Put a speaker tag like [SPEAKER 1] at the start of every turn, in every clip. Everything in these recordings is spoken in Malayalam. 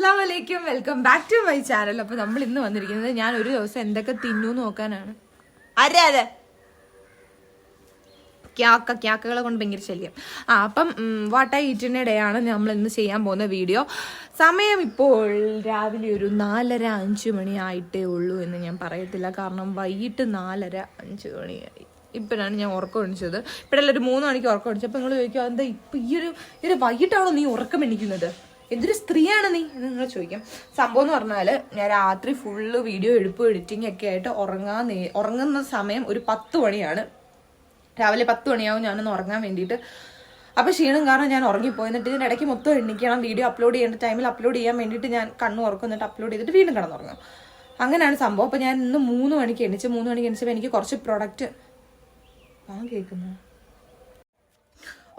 [SPEAKER 1] അസ്സാം വലൈക്കും welcome back to my channel അപ്പൊ നമ്മൾ ഇന്ന് വന്നിരിക്കുന്നത് ഞാൻ ഒരു ദിവസം എന്തൊക്കെ തിന്നു നോക്കാനാണ്. അരെ അതെ. ക്യാക്ക ക്യാക്കകളെ കൊണ്ട് ഭയങ്കര ശല്യം. ആ അപ്പം വാട്ട ഈറ്റിന്റെ ഡേ ആണ് നമ്മൾ ഇന്ന് ചെയ്യാൻ പോകുന്ന വീഡിയോ. സമയം ഇപ്പോൾ രാവിലെ ഒരു നാലര അഞ്ച് മണി ആയിട്ടേ ഉള്ളൂ എന്ന് ഞാൻ പറയത്തില്ല. കാരണം വൈകിട്ട് നാലര അഞ്ച് മണിയായി. ഇപ്പോഴാണ് ഞാൻ ഉറക്കം എണിച്ചത് ഇപ്പോഴല്ല ഒരു മൂന്ന് മണിക്ക് ഉറക്കം ഒഴിച്ചത് അപ്പം നിങ്ങൾ ചോദിക്കും എന്താ ഇപ്പം ഈ ഒരു ഈ ഒരു വൈകിട്ടാണോ നീ ഉറക്കം എണിക്കുന്നത്? എന്തൊരു സ്ത്രീയാണ് നീ? എന്ന് നിങ്ങൾ ചോദിക്കാം. സംഭവം എന്ന് പറഞ്ഞാൽ ഞാൻ രാത്രി ഫുള്ള് വീഡിയോ എടുപ്പ് എഡിറ്റിംഗ് ഒക്കെ ആയിട്ട് ഉറങ്ങാൻ ഉറങ്ങുന്ന സമയം ഒരു പത്ത് മണിയാണ്. രാവിലെ പത്ത് മണിയാവും ഞാനൊന്ന് ഉറങ്ങാൻ വേണ്ടിയിട്ട്. അപ്പോൾ ക്ഷീണം കാരണം ഞാൻ ഉറങ്ങിപ്പോയി. എന്നിട്ട് ഇതിന്റെ ഇടയ്ക്ക് മൊത്തം എണ്ണിക്കണം. വീഡിയോ അപ്ലോഡ് ചെയ്യേണ്ട ടൈമിൽ അപ്ലോഡ് ചെയ്യാൻ വേണ്ടിയിട്ട് ഞാൻ കണ്ണു ഉറക്കും. എന്നിട്ട് അപ്ലോഡ് ചെയ്തിട്ട് വീണ്ടും കിടന്നുറങ്ങും. അങ്ങനെയാണ് സംഭവം. അപ്പോൾ ഞാൻ ഇന്ന് മൂന്ന് മണിക്ക് എണ്ണിച്ച് മൂന്ന് മണിക്ക് എണ്ണിച്ചപ്പോൾ എനിക്ക് കുറച്ച് പ്രൊഡക്റ്റ് ആ കേൾക്കുന്നു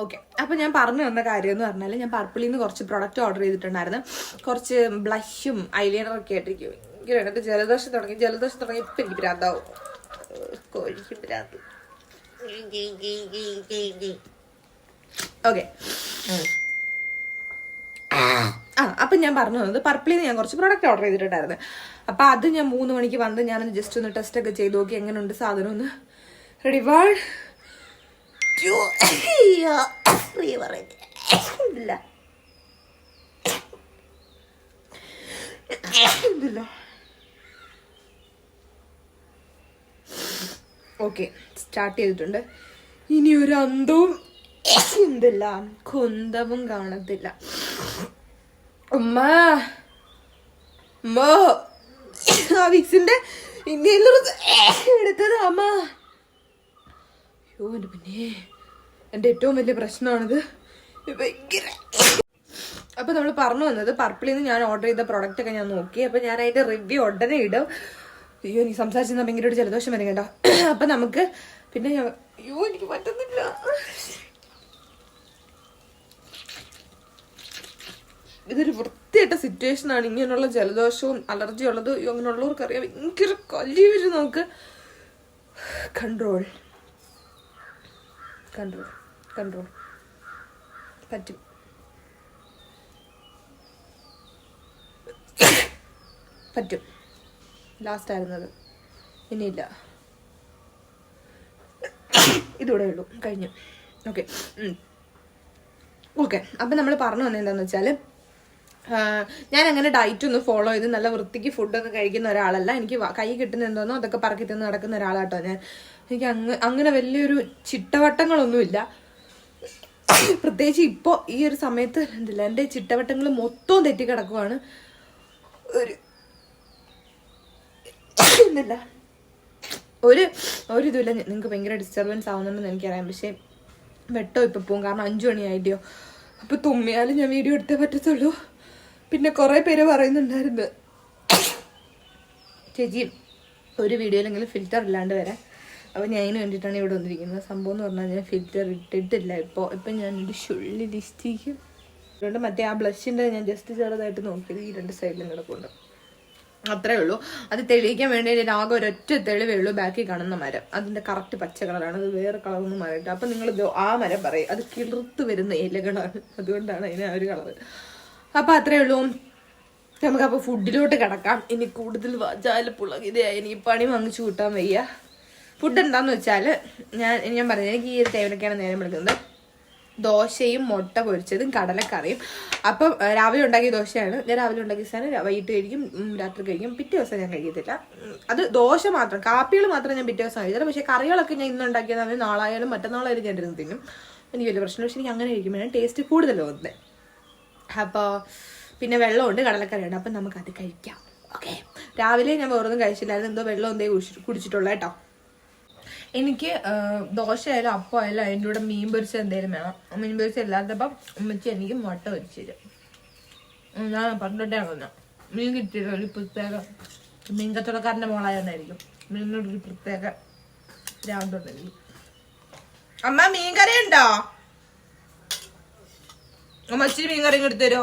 [SPEAKER 1] ഓക്കെ അപ്പോൾ ഞാൻ പറഞ്ഞു വന്ന കാര്യം എന്ന് പറഞ്ഞാൽ ഞാൻ പർപ്പിളിൽ നിന്ന് കുറച്ച് പ്രൊഡക്റ്റ് ഓർഡർ ചെയ്തിട്ടുണ്ടായിരുന്നു. കുറച്ച് ബ്ലഷും ഐലൈനറും ഒക്കെ ആയിട്ടിരിക്കും എനിക്ക് ജലദോഷം തുടങ്ങി ജലദോഷം തുടങ്ങി ഇപ്പം എനിക്ക് ഭ്രാന്താവും കോഴിക്ക് ഭ്രാന്ത് ഓക്കെ ആ അപ്പം ഞാൻ പറഞ്ഞു തന്നത് പർപ്പിളിൽ നിന്ന് ഞാൻ കുറച്ച് പ്രോഡക്റ്റ് ഓർഡർ ചെയ്തിട്ടുണ്ടായിരുന്നു. അപ്പം അത് ഞാൻ മൂന്ന് മണിക്ക് വന്ന് ഞാനൊന്ന് ജസ്റ്റ് ഒന്ന് ടെസ്റ്റ് ഒക്കെ ചെയ്ത് നോക്കി എങ്ങനെയുണ്ട് സാധനം ഒന്ന് റെഡി ഓക്കെ സ്റ്റാർട്ട് ചെയ്തിട്ടുണ്ട്. ഇനി ഒരു അന്തവും എന്തില്ല കുന്തവും കാണത്തില്ല. ഉമ്മ. ഉമ്മോ. ആ വിക്സിന്റെ ഇന്ത്യയിൽ എടുത്തത് അമ്മ എന്റെ പിന്നെ. എന്റെ ഏറ്റവും വലിയ പ്രശ്നമാണിത്. ഭയങ്കര അപ്പൊ നമ്മൾ പറഞ്ഞു വന്നത് പർപ്പിളിൽ നിന്ന് ഞാൻ ഓർഡർ ചെയ്ത പ്രോഡക്റ്റ് ഒക്കെ ഞാൻ നോക്കി. അപ്പൊ ഞാൻ അതിന്റെ റിവ്യൂ ഉടനെ ഇടും. അയ്യോ എനിക്ക് സംസാരിച്ചിരുന്ന ഭയങ്കര ഒരു ജലദോഷം വരും അപ്പൊ നമുക്ക് പിന്നെ അയ്യോ എനിക്ക് പറ്റുന്നില്ല. ഇതൊരു വൃത്തിയായിട്ട സിറ്റുവേഷൻ ആണ്. ഇങ്ങനെയുള്ള ജലദോഷവും അലർജി ഉള്ളത്. അങ്ങനെയുള്ളവർക്ക് അറിയാം. ഭയങ്കര കൊല്ലി വരും നമുക്ക്. കൺട്രോൾ കൺട്രോൾ കൺട്രോൾ പറ്റും. പറ്റും. ലാസ്റ്റ് ആയിരുന്നത് ഇനിയില്ല. ഇതൂടെ ഉള്ളൂ. കഴിഞ്ഞു. ഓക്കെ. ഓക്കെ. അപ്പം നമ്മൾ പറഞ്ഞു വന്നത് എന്താണെന്ന് വെച്ചാൽ ഞാൻ അങ്ങനെ ഡയറ്റ് ഒന്ന് ഫോളോ ചെയ്ത് നല്ല വൃത്തിക്ക് ഫുഡൊക്കെ കഴിക്കുന്ന ഒരാളല്ല. എനിക്ക് കൈ കിട്ടുന്ന എന്തോന്നോ അതൊക്കെ പറക്കി തിന്ന് നടക്കുന്ന ഒരാളാട്ടോ ഞാൻ. എനിക്ക് അങ്ങ് അങ്ങനെ വലിയൊരു ചിട്ടവട്ടങ്ങളൊന്നുമില്ല. പ്രത്യേകിച്ച് ഇപ്പോൾ ഈ ഒരു സമയത്ത് എന്തില്ല എന്റെ ചിട്ടവട്ടങ്ങൾ തെറ്റി തെറ്റിക്കിടക്കുവാണ് ഒരു എന്തില്ല ഒരു ഒരു ഇതുമില്ല നിങ്ങൾക്ക് ഭയങ്കര ഡിസ്റ്റർബൻസ് ആവുന്നുണ്ടെന്ന് എനിക്കറിയാം. പക്ഷേ വെട്ടോ ഇപ്പം പോകും കാരണം അഞ്ചു മണിയായിട്ടോ അപ്പോൾ തുമ്മിയാലും ഞാൻ വീഡിയോ എടുത്തേ പറ്റത്തുള്ളൂ. പിന്നെ കുറേ പേര് പറയുന്നുണ്ടായിരുന്നു. ചേച്ചി ഒരു വീഡിയോയിലെങ്കിലും ഫിൽറ്റർ ഇല്ലാണ്ട് വരാൻ. അപ്പോൾ ഞാൻ അതിന് വേണ്ടിയിട്ടാണ് ഇവിടെ വന്നിരിക്കുന്നത്. സംഭവം എന്ന് പറഞ്ഞാൽ ഞാൻ ഫിൽറ്റർ ഇട്ടിട്ടില്ല ഇപ്പോൾ ഇപ്പം ഞാനൊരു ഷുള്ളി ലിസ്റ്റിക്ക് അതുകൊണ്ട് മറ്റേ ആ ബ്ലഷിന്റെ ഞാൻ ജസ്റ്റ് ചെറുതായിട്ട് നോക്കിയത് ഈ രണ്ട് സൈഡിലും കിടപ്പുണ്ട്. അത്രേ ഉള്ളൂ. അത് തെളിയിക്കാൻ വേണ്ടി ആകെ ഒരൊറ്റ തെളിവേ ഉള്ളൂ. ബാക്കി കാണുന്ന മരം. അതിന്റെ കറക്റ്റ് പച്ച കളറാണ് അത് വേറെ കളറൊന്നും മരം അപ്പൊ നിങ്ങൾ ആ മരം പറയും. അത് കിളിർത്ത് വരുന്ന ഇലകളാണ് അതുകൊണ്ടാണ് അതിന് ആ ഒരു കളറ് അപ്പൊ അത്രേ ഉള്ളൂ. നമുക്കപ്പോൾ ഫുഡിലോട്ട് കിടക്കാം. ഇനി കൂടുതൽ വാചാല പുളകിതയായി. ഇനി പണി വാങ്ങിച്ചു കൂട്ടാൻ വയ്യ. ഫുഡ് എന്താന്ന് വെച്ചാൽ ഞാൻ ഞാൻ പറഞ്ഞു എനിക്ക് ഈ ഒരു ടൈമിലൊക്കെയാണ് നേരം വിളിക്കുന്നത്. ദോശയും മുട്ട പൊരിച്ചതും കടലക്കറിയും. അപ്പം രാവിലെ ഉണ്ടാക്കിയ ദോശയാണ്. ഞാൻ രാവിലെ ഉണ്ടാക്കിയ സാധനം വൈകിട്ട് കഴിക്കും രാത്രി കഴിക്കും. പിറ്റേ ദിവസം ഞാൻ കഴിക്കത്തില്ല. അത് ദോശ മാത്രം. കാപ്പികൾ മാത്രം ഞാൻ പിറ്റേ ദിവസം കഴിച്ചില്ല പക്ഷേ കറികളൊക്കെ ഞാൻ ഇന്ന് ഉണ്ടാക്കിയതാണ്. നാളായാലും മറ്റന്നാളായാലും ഞാൻ ഇരുന്ന് തിന്നും. എനിക്ക് വലിയ പ്രശ്നം പക്ഷേ എനിക്ക് അങ്ങനെ കഴിക്കുമ്പോഴാണ് ടേസ്റ്റ് കൂടുതൽ തോന്നുന്നത് അപ്പോൾ പിന്നെ വെള്ളമുണ്ട് കടലക്കറിയുണ്ട്. അപ്പം നമുക്കത് കഴിക്കാം. ഓക്കെ രാവിലെ ഞാൻ വേറൊന്നും കഴിച്ചില്ലായിരുന്നു. എന്തോ വെള്ളം എന്തേ കുടിച്ചിട്ടുള്ള കേട്ടോ. എനിക്ക് ദോശയായാലും ദോശ ആയാലും അപ്പം ആയാലും അതിന്റെ കൂടെ മീൻ പൊരിച്ച എന്തെങ്കിലും വേണം. മീൻ പൊരിച്ച ഇല്ലാത്തപ്പം ഉമ്മച്ചി എനിക്ക് മുട്ട പൊരിച്ചു തരും. ഞാൻ പണ്ടോട്ടേ ആകുന്ന മീൻ കിട്ടിയത് ഒരു പ്രത്യേക മീൻ കച്ചവടക്കാരന്റെ മോളായതായിരിക്കും മീനിനോടൊരു പ്രത്യേക ഭ്രാന്തുണ്ടെങ്കിൽ അമ്മ മീൻ കറി ഉണ്ടോ? അമ്മച്ചി മീൻ കറി എടുത്തു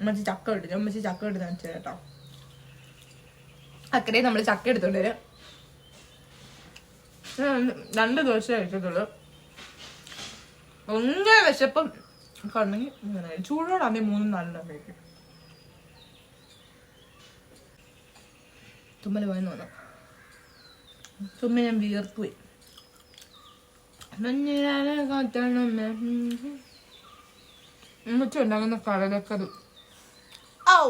[SPEAKER 1] അമ്മച്ചി ചക്ക എടുത്തു അമ്മച്ചി ചക്ക എടുത്തു ചേട്ടോ അക്കരെ നമ്മൾ ചക്ക എടുത്തോണ്ട് വരും. രണ്ട് ദോശ കഴിച്ചിട്ടുള്ളൂ ഒന്നേ വിശപ്പം കണ്ടെങ്കിൽ ഇങ്ങനെ ചൂടോടാണെങ്കിൽ മൂന്നും നാലും കഴിക്കും. തുമ്മൽ പോയെന്ന് തോന്നാം തുമ്മ ഞാൻ വിയർത്തുപോയി. പോയി ഉണ്ടാകുന്ന കടലൊക്കെ ഔ!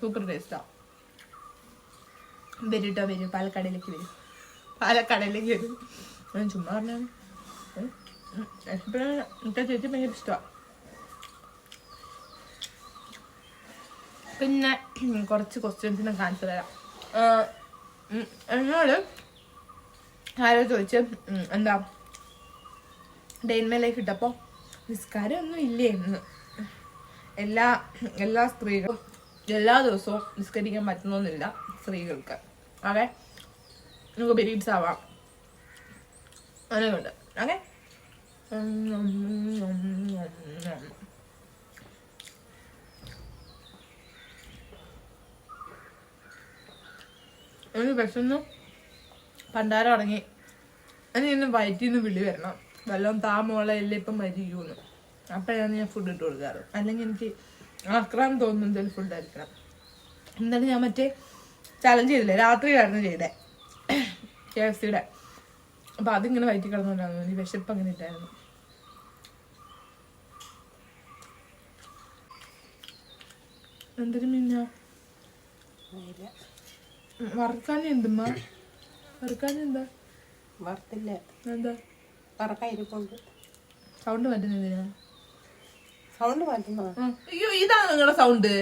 [SPEAKER 1] സൂപ്പർ ടേസ്റ്റാ വരൂട്ടോ വരൂ. പാലക്കാടിലേക്ക് വരും. പാലക്കാടിലേക്ക് വരും ഞാൻ ചുമ്മാ പറഞ്ഞു എപ്പോഴാണ് എനിക്ക് ചേച്ചി ഭയങ്കര ഇഷ്ടമാണ് പിന്നെ കുറച്ച് ക്വസ്റ്റ്യൻസിനെ കാണിച്ചു തരാം. എന്നോട് ആരോ ചോദിച്ച് എന്താ ഡെയിൻമേ ലൈഫ് ഇട്ടപ്പോൾ നിസ്കാരം ഒന്നും ഇല്ലേ എന്ന് എല്ലാ എല്ലാ സ്ത്രീകളും എല്ലാ ദിവസവും നിസ്കരിക്കാൻ പറ്റുന്നൊന്നുമില്ല സ്ത്രീകൾക്ക്. ഓക്കെ നമുക്ക് ബേബീസ് ആവാം. അങ്ങനെയുണ്ട്. ഓക്കെ? എനിക്ക് വിശന്നു പണ്ടാരം അടങ്ങി അതിന് ഇന്ന് വയറ്റിൽ നിന്ന് വിളി വരണം. വല്ലതും താ എല്ലാം ഇപ്പം മരിക്കുന്നു അപ്പോഴാണ് ഞാൻ ഫുഡ് ഇട്ട് കൊടുക്കാറ്. അല്ലെങ്കിൽ എനിക്ക് ആക്രാം തോന്നുന്നതിൽ ഫുഡ് ആയിരിക്കണം. എന്നിട്ട് ഞാൻ മറ്റേ ചലഞ്ച് ചെയ്തില്ലേ? രാത്രിയായിരുന്നു ചെയ്തേ. കെ എഫ് സിയുടെ. അപ്പൊ അതിങ്ങനെ വയറ്റി കിടന്നുകൊണ്ടായിരുന്നു എനിക്ക് വിശപ്പ് അങ്ങനെ ഇല്ലായിരുന്നു. എന്തൊരു മീനാ വറുക്കാൻ എന്തുമ്മ? വറുക്കാൻ എന്താ?
[SPEAKER 2] വറുത്തില്ല.
[SPEAKER 1] എന്താ?
[SPEAKER 2] വറക്കായിരിക്കുണ്ട്
[SPEAKER 1] സൗണ്ട് പറ്റുന്നതിനാ
[SPEAKER 2] സൗണ്ട് മാറ്റുന്നോ
[SPEAKER 1] അയ്യോ ഇതാണ് നിങ്ങളുടെ സൗണ്ട്.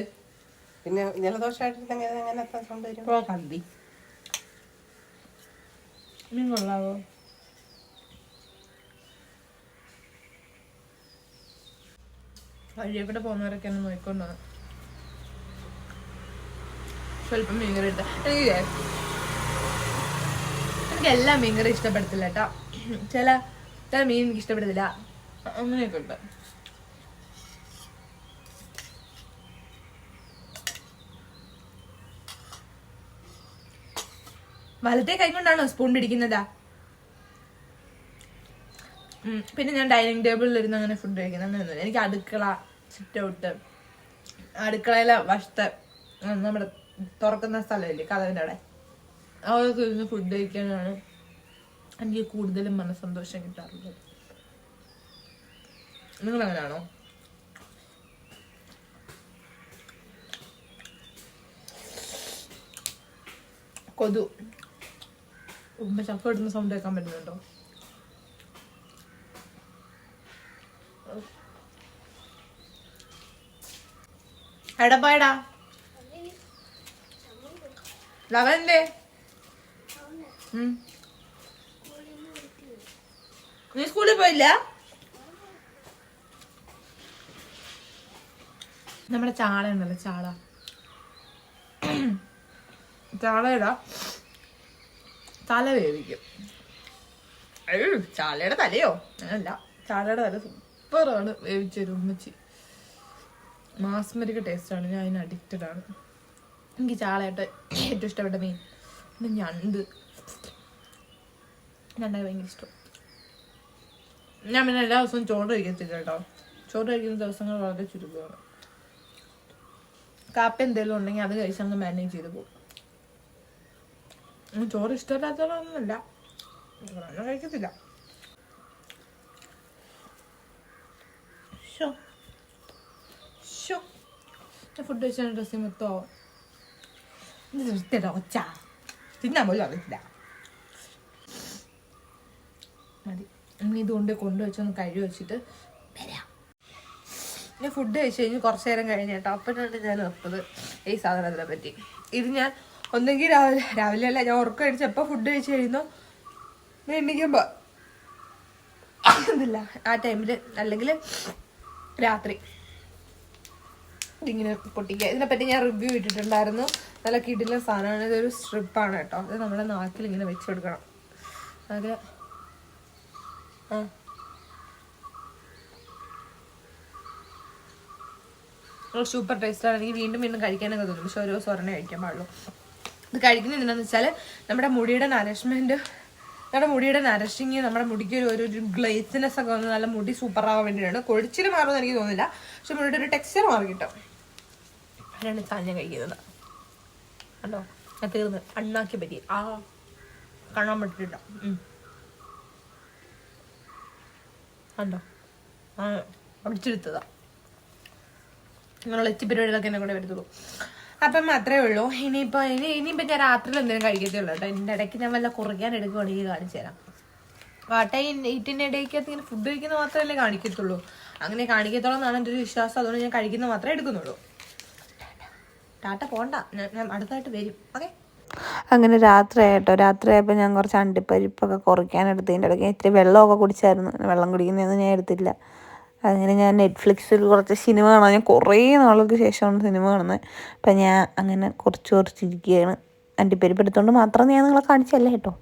[SPEAKER 2] പിന്നെ ജലദോഷമായിട്ടിരുന്നെങ്കിൽ എങ്ങനത്തെ സൗണ്ട് വരും?
[SPEAKER 1] കന്തി മീൻ കൊള്ളാവോ വഴിയെ കൂടെ പോകുന്നവരൊക്കെ ഒന്ന് നോക്കിക്കൊണ്ടാണ് സ്വല്പം മീൻകറി ഇട്ട എനിക്ക് എനിക്ക് എല്ലാ മീൻകറി ഇഷ്ടപ്പെടത്തില്ല കേട്ടോ ചില ചില മീൻ എനിക്ക് ഇഷ്ടപ്പെടത്തില്ല അങ്ങനെയൊക്കെ ഉണ്ട് വലത്തെ കൈ കൊണ്ടാണോ സ്പൂൺ പിടിക്കുന്നതാ? പിന്നെ ഞാൻ ഡൈനിങ് ടേബിളിൽ ഇരുന്ന് അങ്ങനെ ഫുഡ് കഴിക്കുന്നത് അങ്ങനെയൊന്നുമില്ല എനിക്ക് അടുക്കള സിറ്റ് ഔട്ട് അടുക്കളയിലെ വശത്തെ നമ്മുടെ തുറക്കുന്ന സ്ഥലമില്ലേ കഥവിന്റെ അവിടെ. അവിടെയൊക്കെ ഇരുന്ന് ഫുഡ് കഴിക്കാനാണ് എനിക്ക് കൂടുതലും മനസ്സന്തോഷം കിട്ടാറുള്ളത്. നിങ്ങൾ അങ്ങനെയാണോ കൊതു. ഉമ്മ ചക്ക ഇടുന്ന സൗണ്ട് കേൾക്കാൻ പറ്റുന്നുണ്ടോ? എടാ പോയടാ. നീ സ്കൂളിൽ പോയില്ല? നമ്മുടെ ചാള ഉണ്ടല്ലോ ചാള. ചാളയുടെ തല വേവിക്കും ചാളയുടെ തലയോ? അല്ല ചാളയുടെ തല സൂപ്പറാണ് വേവിച്ചൊരു ഉമ്മച്ചി. മാസ്മരിക ടേസ്റ്റാണ് ഞാൻ അതിന് അഡിക്റ്റഡ് ആണ്. എനിക്ക് ചാളയായിട്ട് ഏറ്റവും ഇഷ്ടപ്പെട്ട മീൻ പിന്നെ ഞണ്ട്. ഞണ്ടായി ഭയങ്കര ഇഷ്ടം. ഞാൻ പിന്നെ എല്ലാ ദിവസവും ചോറ് കഴിക്കത്തില്ല കേട്ടോ. ചോറ് കഴിക്കുന്ന ദിവസങ്ങൾ വളരെ ചുരുക്കമാണ്. കാപ്പ എന്തെങ്കിലും ഉണ്ടെങ്കിൽ അത് കഴിച്ച് മാനേജ് ചെയ്ത് പോകും. ചോറ് ഇഷ്ടമില്ലാത്തതൊന്നുമല്ല. ചോറൊന്നും കഴിക്കത്തില്ല. ഫുഡ് കഴിച്ചാൽ ഡ്രസ്സിങ് മൊത്തോ നിർത്തിയതോ ഒച്ച തിന്നാൻ പോലും അറിയില്ല മതി. ഇതുകൊണ്ട് കൊണ്ടുവച്ചൊന്ന് കഴുകി വെച്ചിട്ട് വരാം. ഞാൻ ഫുഡ് കഴിച്ച് കഴിഞ്ഞ് കുറച്ച് നേരം കഴിഞ്ഞ് കേട്ടോ. അപ്പോഴാണ് ഞാൻ ഓർത്തത് ഈ സാധനത്തിനെ പറ്റി. ഇത് ഞാൻ ഒന്നെങ്കിൽ രാവിലെ രാവിലെ അല്ല ഞാൻ ഉറക്കം അടിച്ച് എപ്പോൾ ഫുഡ് കഴിച്ച് കഴിയുന്നു? എണ്ണിക്കുമ്പോൾ ഇതില്ല ആ ടൈമിൽ അല്ലെങ്കിൽ രാത്രി. ഇതിങ്ങനെ പൊട്ടിക്കുക ഇതിനെപ്പറ്റി ഞാൻ റിവ്യൂ ഇട്ടിട്ടുണ്ടായിരുന്നു. നല്ല കിടില സാധനമാണ്. ഇതൊരു സ്ട്രിപ്പാണ് കേട്ടോ. ഇത് നമ്മുടെ നാക്കിൽ ഇങ്ങനെ വെച്ച് കൊടുക്കണം. അത് ആ. സൂപ്പർ ടേസ്റ്റാണ് എനിക്ക് വീണ്ടും വീണ്ടും കഴിക്കാനൊക്കെ തോന്നും. പക്ഷെ ഓരോ സ്വരണേ കഴിക്കാൻ പാടുള്ളൂ. ഇത് കഴിക്കുന്ന എന്താണെന്ന് വെച്ചാൽ നമ്മുടെ മുടിയുടെ നറിഷ്മെന്റ് നമ്മുടെ മുടിയുടെ നറിഷിങ് നമ്മുടെ മുടിക്ക് ഒരു ഒരു- ഗ്ലേസിനെസ് ഒക്കെ വന്ന് നല്ല മുടി സൂപ്പർ ആവാൻ വേണ്ടിയിട്ടാണ് കൊഴിച്ചിൽ മാറുമെന്ന് എനിക്ക് തോന്നുന്നില്ല. പക്ഷെ മുടിയുടെ ഒരു ടെക്സ്ചർ മാറി കിട്ടും. അതിനാണ് ചാഞ്ഞ കഴിക്കുന്നത്. കണ്ടോ? ഞാൻ തീർന്ന് അണ്ണാക്കി പറ്റി. ആ കാണാൻ പറ്റില്ല കണ്ടോ? ആ അടിച്ചെടുത്തതാ. നിങ്ങളുള്ള എത്തിപ്പരിപാടികളൊക്കെ എന്നെ കൂടെ വരത്തുള്ളൂ. അപ്പം അത്രേ ഉള്ളൂ. ഇനിയിപ്പോൾ ഇനി ഇനിയിപ്പോൾ ഞാൻ രാത്രിയിൽ എന്തെങ്കിലും കഴിക്കത്തേ ഉള്ളൂ കേട്ടോ. ഇതിന്റെ ഇടയ്ക്ക് ഞാൻ വല്ല കുറയ്ക്കാൻ എടുക്കുവാണെങ്കിൽ കാണിച്ചു തരാം. വാട്ട ഈറ്റിന്റെ ഇടയ്ക്കകത്ത് ഇങ്ങനെ ഫുഡ് കഴിക്കുന്ന മാത്രമല്ലേ കാണിക്കത്തുള്ളൂ. അങ്ങനെ കാണിക്കത്തോളം എന്നാണ് എന്റെ ഒരു വിശ്വാസം. അതുകൊണ്ട് ഞാൻ കഴിക്കുന്ന മാത്രമേ എടുക്കുന്നുള്ളൂ. ടാറ്റ പോണ്ട. ഞാൻ അടുത്തായിട്ട് വരും. ഓക്കെ?
[SPEAKER 3] അങ്ങനെ രാത്രിയായിട്ടോ. രാത്രിയായപ്പോൾ ഞാൻ കുറച്ച് അണ്ടിപ്പരിപ്പൊക്കെ കുറയ്ക്കാനെടുത്തതിന്റെ ഇടയ്ക്ക്. ഇത്തിരി വെള്ളമൊക്കെ കുടിച്ചായിരുന്നു. വെള്ളം കുടിക്കുന്നതൊന്നും ഞാൻ എടുത്തില്ല. അങ്ങനെ ഞാൻ നെറ്റ്ഫ്ലിക്സിൽ കുറച്ച് സിനിമ കാണാൻ ഞാൻ കുറേ നാളുകൾക്ക് ശേഷമാണ് സിനിമ കാണുന്നത്. അപ്പം ഞാൻ അങ്ങനെ കുറച്ച് കുറച്ചിരിക്കുകയാണ് അണ്ടിപ്പരിപ്പ് എടുത്തുകൊണ്ട് മാത്രം ഞാൻ നിങ്ങളെ കാണിച്ചല്ലേ കേട്ടോ.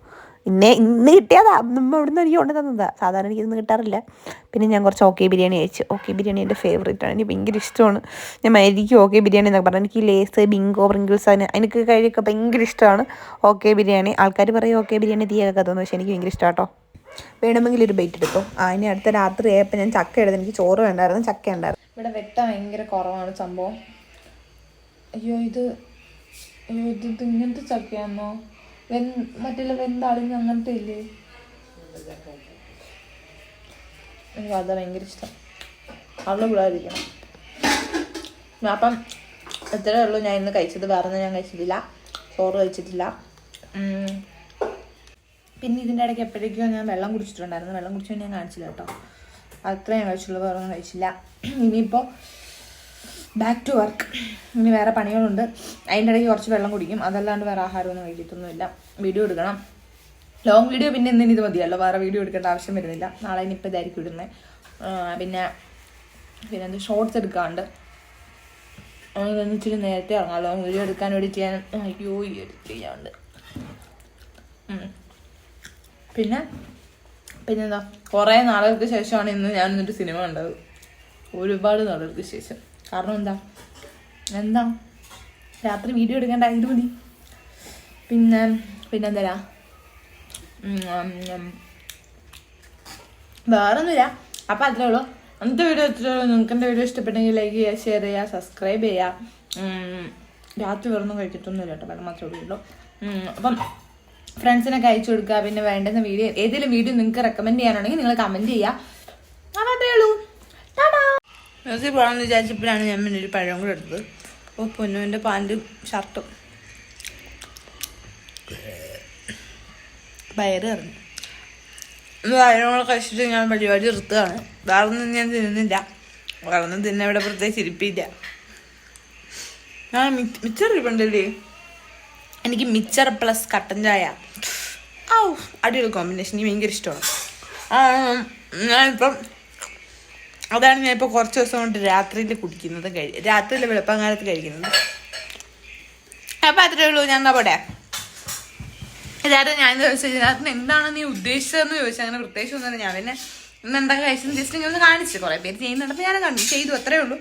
[SPEAKER 3] ഇന്നെ ഇന്ന് കിട്ടിയതാ. അന്നും ഇവിടുന്ന് എനിക്ക് കൊണ്ട് തന്നതാ. സാധാരണ എനിക്കിതൊന്നും കിട്ടാറില്ല. പിന്നെ ഞാൻ കുറച്ച് ഓക്കെ ബിരിയാണി കഴിച്ചു. ഓക്കെ ബിരിയാണി എന്റെ ഫേവറേറ്റ് ആണ്. എനിക്ക് ഭയങ്കര ഇഷ്ടമാണ്. ഞാൻ മരിക്കും ഓക്കെ ബിരിയാണി എന്നൊക്കെ പറഞ്ഞു. എനിക്ക് ലേസ് ബിങ്കോ പ്രിങ്കിൾസ് അതിന് എനിക്ക് കഴിയൊക്കെ ഭയങ്കര ഇഷ്ടമാണ്. ഓക്കെ ബിരിയാണി. ആൾക്കാർ പറയും ഓക്കെ ബിരിയാണി തീയൊക്കെ തോന്നുന്നു പക്ഷേ എനിക്ക് ഭയങ്കര ഇഷ്ടമാണ് കേട്ടോ. വേണമെങ്കിൽ ഒരു ബൈറ്റ് എടുത്തോ ആ ഇനി അടുത്ത രാത്രി ആയപ്പോൾ ഞാൻ ചക്ക എടുത്ത് എനിക്ക് ചോറ് വേണ്ടായിരുന്നു ചക്ക ഉണ്ടായിരുന്നു.
[SPEAKER 1] ഇവിടെ വെട്ട ഭയങ്കര കുറവാണ് സംഭവം. അയ്യോ ഇത് അയ്യോ ഇത് ഇത് ഇങ്ങനത്തെ ചക്കയാണോ വെൻ മറ്റുള്ള വെന്താളിഞ്ഞ് അങ്ങനത്തെ ഇല്ലേ? എനിക്ക് അത് ഭയങ്കര ഇഷ്ടം. അവളെ പിള്ളേരിക്കണം അപ്പം ഇത്രയേ ഉള്ളൂ. ഞാൻ ഇന്ന് കഴിച്ചത്. വേറെ ഞാൻ കഴിച്ചിട്ടില്ല. ചോറ് കഴിച്ചിട്ടില്ല. പിന്നെ ഇതിന്റെ ഇടയ്ക്ക് എപ്പോഴേക്കോ ഞാൻ വെള്ളം കുടിച്ചിട്ടുണ്ടായിരുന്നു. വെള്ളം കുടിച്ചു ഞാൻ കാണിച്ചില്ല കേട്ടോ. അത്ര ഞാൻ കഴിച്ചുള്ളൂ. വേറെ ഒന്നും കഴിച്ചില്ല. ഇനിയിപ്പോൾ ബാക്ക് ടു വർക്ക് ഇനി വേറെ പണികളുണ്ട്. അതിന്റെ ഇടയ്ക്ക് കുറച്ച് വെള്ളം കുടിക്കും. അതല്ലാണ്ട് വേറെ ആഹാരമൊന്നും കഴിക്കത്തൊന്നുമില്ല. വീഡിയോ എടുക്കണം. ലോങ് വീഡിയോ പിന്നെ ഇന്നിന് ഇത് മതിയല്ലോ. വേറെ വീഡിയോ എടുക്കേണ്ട ആവശ്യം വരുന്നില്ല. നാളെ ഇനിയിപ്പോൾ ഇതായിരിക്കും ഇടുന്നത് പിന്നെ പിന്നെ എന്ത് ഷോർട്സ് എടുക്കാണ്ട്. അങ്ങനെ ഇച്ചിരി നേരത്തെ ഇറങ്ങാം ലോങ് വീഡിയോ എടുക്കാൻ വേണ്ടിയിട്ട് ഞാൻ അയ്യോ ഈ എടുത്ത് ചെയ്യാണ്ട്. പിന്നെ പിന്നെന്താ കുറേ നാളുകൾക്ക് ശേഷമാണ് ഇന്ന് ഞാൻ ഇന്നൊരു സിനിമ കണ്ടത്. ഒരുപാട് നാളുകൾക്ക് ശേഷം. കാരണം എന്താ? എന്താ? രാത്രി വീഡിയോ എടുക്കേണ്ട മതി. പിന്നെ പിന്നെന്തരാ. വേറൊന്നുമില്ല. അപ്പം അത്രേ ഉള്ളൂ. അന്നത്തെ വീഡിയോ ഉള്ളൂ. നിങ്ങൾക്ക് എന്റെ വീഡിയോ ഇഷ്ടപ്പെട്ടെങ്കിൽ ലൈക്ക് ചെയ്യുക ഷെയർ ചെയ്യുക സബ്സ്ക്രൈബ് ചെയ്യുക. രാത്രി വേറൊന്നും കഴിക്കത്തൊന്നുമില്ല കേട്ടോ. വെള്ളം മാത്രമേ ഉള്ളൂ. അപ്പം ഫ്രണ്ട്സിനൊക്കെ അയച്ചു കൊടുക്കുക പിന്നെ വേണ്ടുന്ന വീഡിയോ ഏതെങ്കിലും വീഡിയോ നിങ്ങൾക്ക് റെക്കമെൻഡ് ചെയ്യാനാണെങ്കിൽ നിങ്ങൾ കമന്റ് ചെയ്യുക. അപ്പം അത്രേ മ്യൂസിക് പോകണമെന്ന് വിചാരിച്ചപ്പോഴാണ് ഞാൻ പിന്നെ ഒരു പഴം കൂടെ എടുത്തത്. അപ്പോൾ പൊന്നുവിന്റെ പാന്റും ഷർട്ടും. വയറ് ഇറങ്ങി വയറുകൂടെ കഴിച്ചിട്ട് ഞാൻ പരിപാടി നിർത്തുകയാണ്. വേറെ ഒന്നും ഞാൻ തിന്നുന്നില്ല. വേറെ ഒന്നും തിന്നെ ഇവിടെ പ്രത്യേകിച്ച് ഇരിപ്പില്ല. ഞാൻ മിച്ചർ ഇരിപ്പുണ്ടല്ലേ? എനിക്ക് മിച്ചർ പ്ലസ് കട്ടൻ ചായ. ഔ അടിപൊളി കോമ്പിനേഷൻ എനിക്ക് ഭയങ്കര ഇഷ്ടമാണ്. ഞാനിപ്പം അതാണ് ഞാൻ ഇപ്പോൾ കുറച്ച് ദിവസം കൊണ്ട് രാത്രിയിൽ കുടിക്കുന്നത് കഴി രാത്രിയിൽ വെളുപ്പങ്കാലത്ത് കഴിക്കുന്നത്. അപ്പം അത്രേ ഉള്ളൂ. ഞാൻ എന്താ പോട്ടെ? ഇതായിട്ട് ഞാൻ ചോദിച്ചത്? ഇതിനകത്ത് എന്താണ് നീ ഉദ്ദേശിച്ചതെന്ന് ചോദിച്ചാൽ അങ്ങനെ പ്രത്യേകിച്ച് ഒന്നും ഞാൻ പിന്നെ ഇന്ന് എന്താ കഴിച്ചത് ജസ്റ്റ് ഇങ്ങനെ കാണിച്ചു. കുറേ പേര് ചെയ്യുന്നുണ്ട്. അപ്പം ഞാൻ കണ്ടു. ചെയ്തു. അത്രേ ഉള്ളൂ.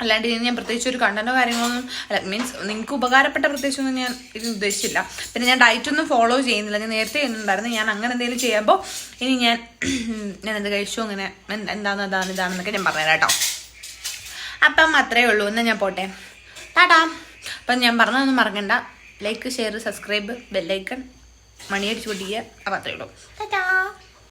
[SPEAKER 1] അല്ലാണ്ട് ഇതിന് ഞാൻ പ്രത്യേകിച്ച് ഒരു കണ്ടന്റോ കാര്യങ്ങളൊന്നും അല്ല മീൻസ് നിങ്ങൾക്ക് ഉപകാരപ്പെട്ട പ്രത്യേകിച്ചൊന്നും ഞാൻ ഇത് ഉദ്ദേശിച്ചില്ല. പിന്നെ ഞാൻ ഡയറ്റ് ഒന്നും ഫോളോ ചെയ്യുന്നില്ല. ഞാൻ നേരത്തെ ചെയ്യുന്നുണ്ടായിരുന്നു ഞാൻ അങ്ങനെ എന്തെങ്കിലും ചെയ്യുമ്പോൾ ഇനി ഞാൻ ഞാൻ എന്ത് കഴിച്ചു? അങ്ങനെ എന്ത് എന്താണ് അതാണ് ഇതാണെന്നൊക്കെ ഞാൻ പറഞ്ഞുതരാം കേട്ടോ. അപ്പം അത്രേ ഉള്ളൂ. എന്നാൽ ഞാൻ പോട്ടെ. ടാടാ. അപ്പം ഞാൻ പറഞ്ഞതൊന്നും മറക്കണ്ട. Like share subscribe bell icon മണിയടിച്ച് പൊട്ടിക്കുക. അപ്പം അത്രേ ഉള്ളൂ. ടാറ്റാ